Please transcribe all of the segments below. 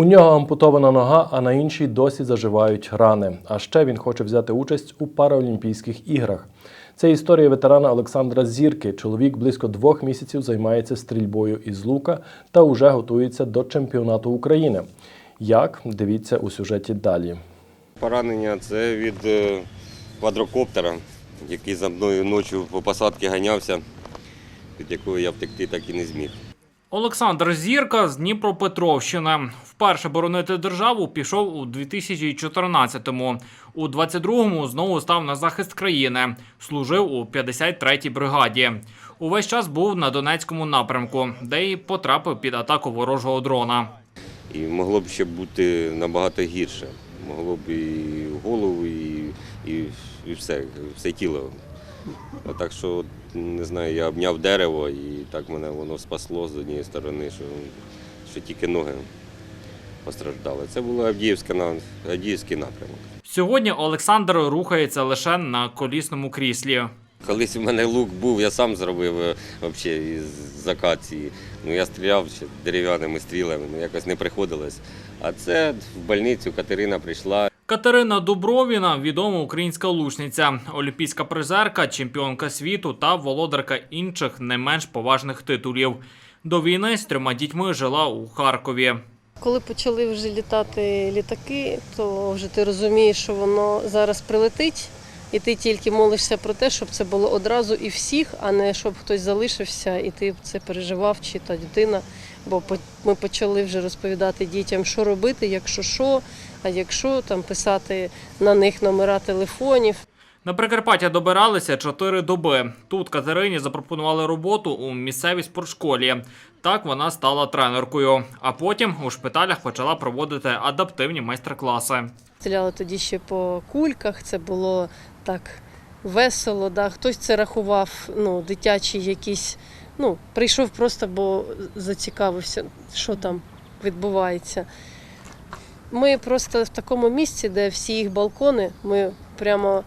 У нього ампутована нога, а на іншій досі заживають рани. А ще він хоче взяти участь у Паралімпійських іграх. Це історія ветерана Олександра Зірки. Чоловік близько двох місяців займається стрільбою із лука та уже готується до чемпіонату України. Як дивіться у сюжеті далі. Поранення це від е, квадрокоптера, який за мною ночі по посадці ганявся, від якого я втекти так і не зміг. Олександр Зірка з Дніпропетровщини. Вперше боронити державу пішов у 2014-му. У 22-му знову став на захист країни. Служив у 53-й бригаді. Увесь час був на Донецькому напрямку, де й потрапив під атаку ворожого дрона. І могло б ще бути набагато гірше. Могло б і голову, і, і, і все, все тіло. Так що, не знаю, я обняв дерево і так мене воно спасло з однієї сторони, що, що тільки ноги постраждали. Це на- Авдіївський напрямок. Сьогодні Олександр рухається лише на колісному кріслі. Колись у мене лук був, я сам зробив е, вообще із закації. Ну я стріляв ще дерев'яними стрілами, ну якось не приходилось. А це в больницю Катерина прийшла. Катерина Дубровіна відома українська лучниця, олімпійська призерка, чемпіонка світу та володарка інших не менш поважних титулів. До війни з трьома дітьми жила у Харкові. Коли почали вже літати літаки, то вже ти розумієш, що воно зараз прилетить, і ти тільки молишся про те, щоб це було одразу і всіх, а не щоб хтось залишився, і ти це переживав, чи та дитина. Бо ми почали вже розповідати дітям, що робити, якщо що, а якщо там писати на них номера телефонів. На Прикарпаття добиралися чотири доби. Тут Катерині запропонували роботу у місцевій спортшколі. Так вона стала тренеркою. А потім у шпиталях почала проводити адаптивні майстер-класи. Стріляли тоді ще по кульках, це було так весело. Да. Хтось це рахував, ну, дитячий якийсь, ну, прийшов просто, бо зацікавився, що там відбувається. Ми просто в такому місці, де всі їх балкони, ми прямо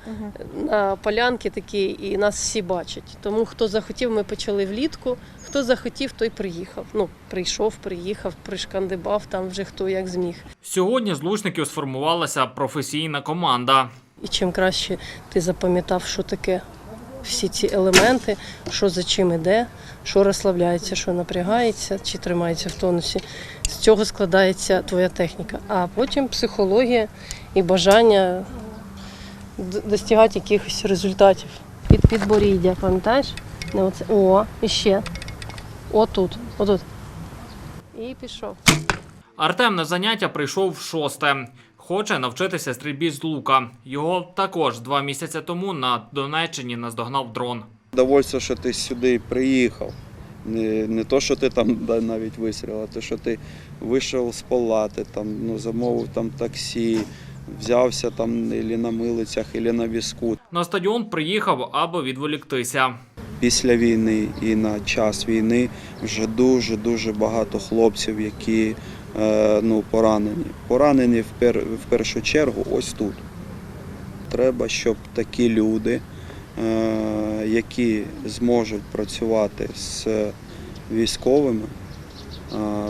на полянки такі, і нас всі бачать. Тому хто захотів, ми почали влітку. Хто захотів, той приїхав. Ну, прийшов, приїхав, пришкандибав, там вже хто як зміг. Сьогодні з лучників сформувалася професійна команда. І чим краще ти запам'ятав, що таке всі ці елементи, що за чим іде, що розслабляється, що напрягається, чи тримається в тонусі. З цього складається твоя техніка. А потім психологія і бажання достигати якихось результатів. Під підборіддя, пам'ятаєш? Не оце. О, і ще. Отут, отут. І пішов. Артем на заняття прийшов шосте. Хоче навчитися стрільбі з лука. Його також два місяці тому на Донеччині наздогнав дрон. Довольство, що ти сюди приїхав. Не, не то, що ти там навіть вистрілив, а те, що ти вийшов з палати, там, ну, замовив там таксі, взявся там ілі на милицях, ілі на візку. На стадіон приїхав, аби відволіктися. Після війни і на час війни вже дуже-дуже багато хлопців, які ну, поранені. Поранені в, пер, в першу чергу ось тут. Треба, щоб такі люди, е, які зможуть працювати з військовими, е,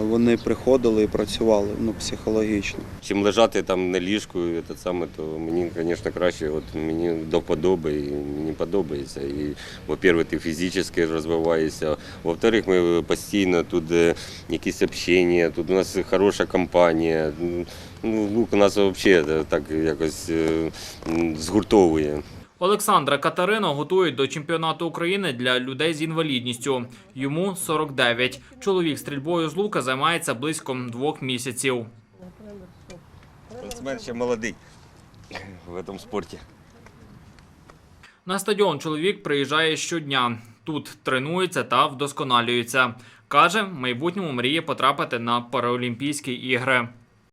вони приходили і працювали ну, психологічно. Чим лежати там на ліжку, те саме, то мені, звісно, краще. От мені до подоби, і мені подобається. І, во-первых, ти фізично розвиваєшся. Во-вторых, ми постійно тут е, якісь общення, тут у нас хороша компанія. Ну, лук у нас взагалі так якось е, згуртовує. Олександра Катерину готують до чемпіонату України для людей з інвалідністю. Йому 49. Чоловік стрільбою з лука займається близько двох місяців. Спортсмен ще молодий в цьому спорті. На стадіон чоловік приїжджає щодня. Тут тренується та вдосконалюється. Каже, в майбутньому мріє потрапити на Паралімпійські ігри.